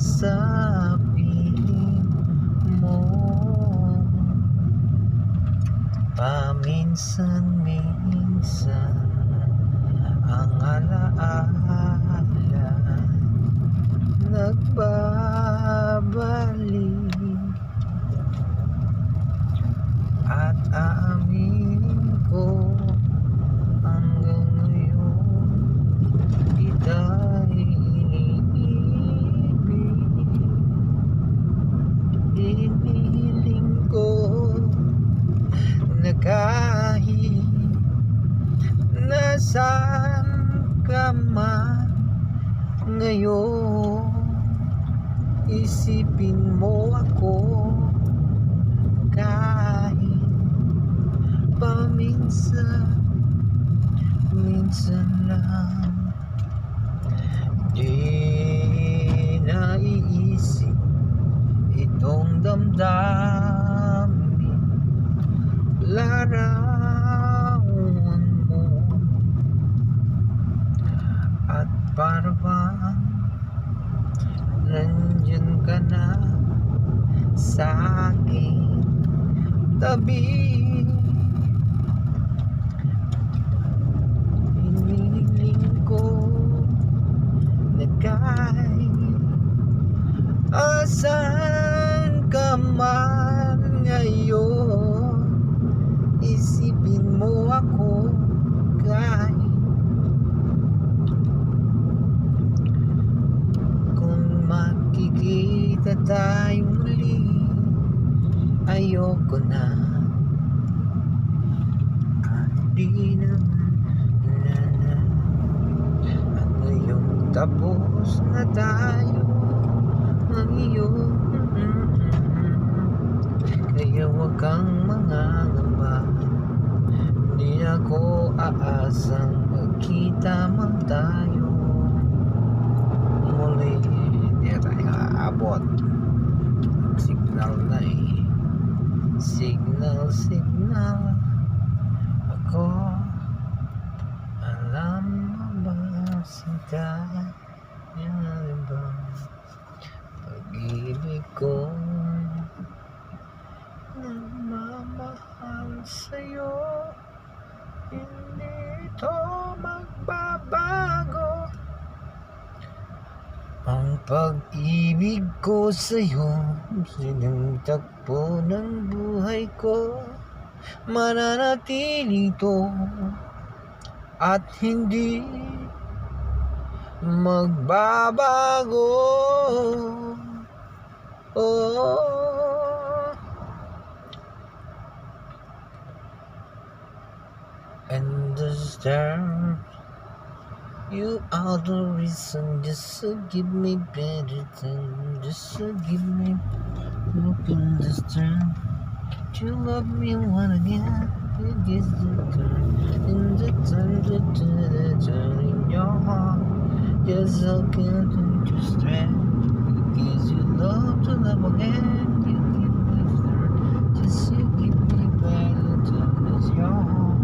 sa piling mo. Paminsan-minsan ang alaala nagbabalik kahit nasaan ka man ngayon isipin mo ako kahit paminsan minsan lang. Di naiisip itong damdamin larawan mo at parang nandyan ka na sa aking tabi Hinihiling ko na kahit asan ka man ngayon Isipin mo ako kahit Kung makikita tayo muli. Ayoko na. Hindi naman na, na. Ano yung tapos na tayo. Ang iyong Kaya wag kang mangangamba. Hindi ako aasang magkita man tayo Muli Hindi na tayo aabot Signal na eh Signal, signal Ako. Alam mo ba Sinta Yan pag-ibig ko sa'yo Sinagtakpo ng buhay ko. Mananatili to At hindi Magbabago. Oh. And the stars You are the reason. Just to give me better time Just to give me Look in this stars You love me one again? It the turn In the turn to do the turn in your heart Just so can to strength Because you love to love again You give me strength Just you give me better time It's your heart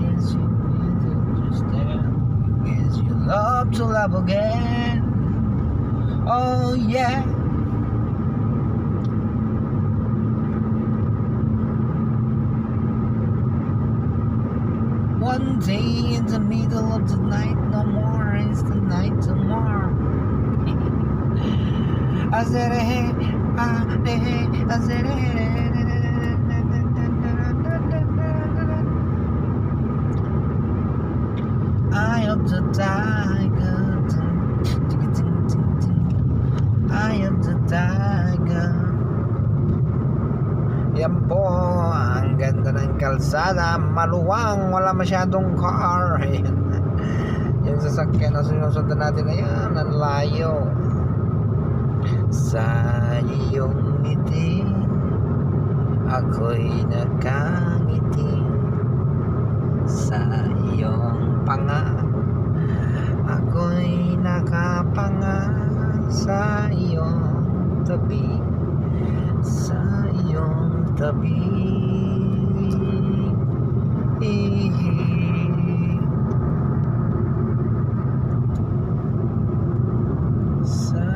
Yes, you need to understand. Love to love again. Oh, yeah. One day in the middle of the night, no more is the night tomorrow. I said, hey, ah, hey, I said, hey, Eye of the tiger. Kalsada, maluwang, wala masyadong car. Ayan. Yung sasakyan na sinusundan natin ngayon, ang layo. Sa iyong ngiti, ako'y nakangiti. Sa iyong panga, ako'y nakapanga. Sa iyong tabi, sa iyong tabi